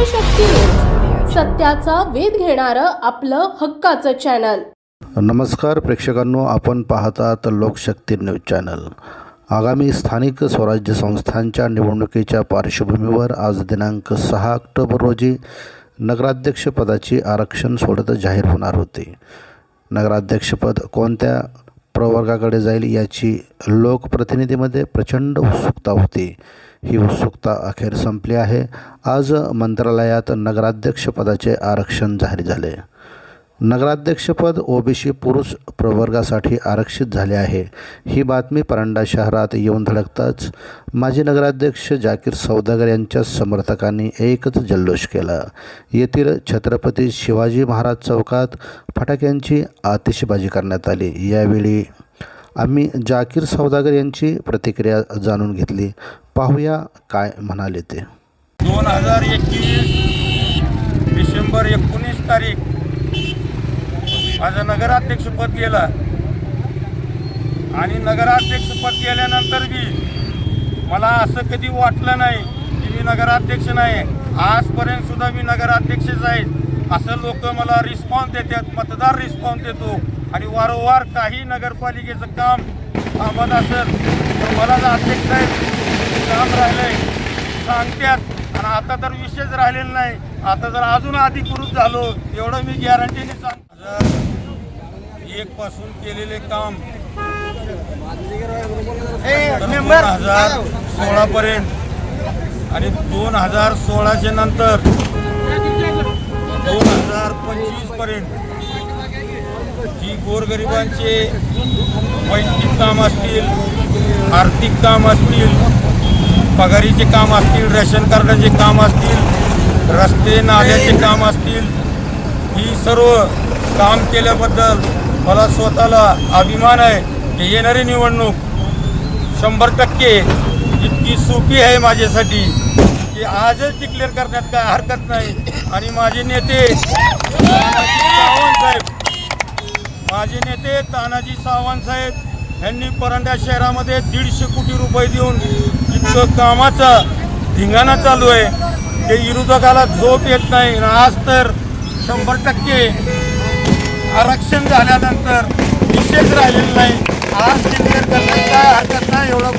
सत्याचा वेध घेणारं आपलं हक्काचं चॅनल नमस्कार प्रेक्षकांनो आपण पाहतात लोकशक्ती न्यूज चॅनल आगामी स्थानिक स्वराज्य संस्थांच्या निवडणुकीच्या पार्श्वभूमीवर आज दिनांक सहा ऑक्टोबर रोजी नगराध्यक्षपदाची आरक्षण सोडत जाहीर होणार होते. नगराध्यक्षपद कोणत्या प्रवर्गाकडे जाईल याची लोकप्रतिनिधीमध्ये प्रचंड उत्सुकता होती. ही उत्सुकता अखेर संपली आहे. आज मंत्रालयात नगराध्यक्षपदाचे आरक्षण जाहीर झाले. नगराध्यक्षपद ओबीसी पुरुष प्रवर्गासाठी आरक्षित झाले आहे. ही बातमी परांडा शहरात येऊन धडकताच माजी नगराध्यक्ष जाकीर सौदागर यांच्या समर्थकांनी एकच जल्लोष केला. येथील छत्रपती शिवाजी महाराज चौकात फटाक्यांची आतिषबाजी करण्यात आली. यावेळी आम्ही जाकीर सौदागर यांची प्रतिक्रिया जाणून घेतली. पाहूया काय म्हणाले ते. दोन हजार एकवीस डिसेंबर एकोणीस तारीख माझं नगराध्यक्षपद गेलं. आणि नगराध्यक्षपद गेल्यानंतर बी मला असं कधी वाटलं नाही की मी नगराध्यक्ष नाही. आजपर्यंत सुद्धा मी नगराध्यक्षच आहे. असं लोक मला रिस्पॉन्स देतात मतदार रिस्पॉन्स देतो. आणि वारंवार काही नगरपालिकेचं काम थांबत असेल तर मला जर अध्यक्ष आहे काम राहिलंय सांगतात. आणि आता तर विषयच राहिलेला नाही. आता जर अजून अधिकृत झालो. एवढं मी गॅरंटीने सांग एक पासून केलेले काम. दोन हजार सोळा पर्यंत. आणि दोन हजार सोळाशे नंतर दोन हजार पंचवीसपर्यंत. जी गोरगरिबांचे वैयक्तिक काम असतील आर्थिक काम असतील पगारीचे काम असतील रेशन कार्डाचे काम असतील रस्ते नाल्याचे काम असतील ही सर्व काम केल्याबद्दल मला स्वतःला अभिमान आहे की येणारी निवडणूक शंभर टक्के इतकी सोपी आहे माझ्यासाठी की आजच डिक्लेअर करण्यात काय हरकत नाही. आणि माझे नेते सावंत साहेब माझे नेते तानाजी सावंत साहेब यांनी परांड्या शहरामध्ये दीडशे कोटी रुपये देऊन इतकं कामाचा धिंगाणा चालू आहे ते विरोधकाला झोप येत नाही. आज तर शंभर टक्के आरक्षण झाल्यानंतर विशेष राहिलेलं नाही. आज डिक्लेअर करण्यात काय हरकत नाही एवढं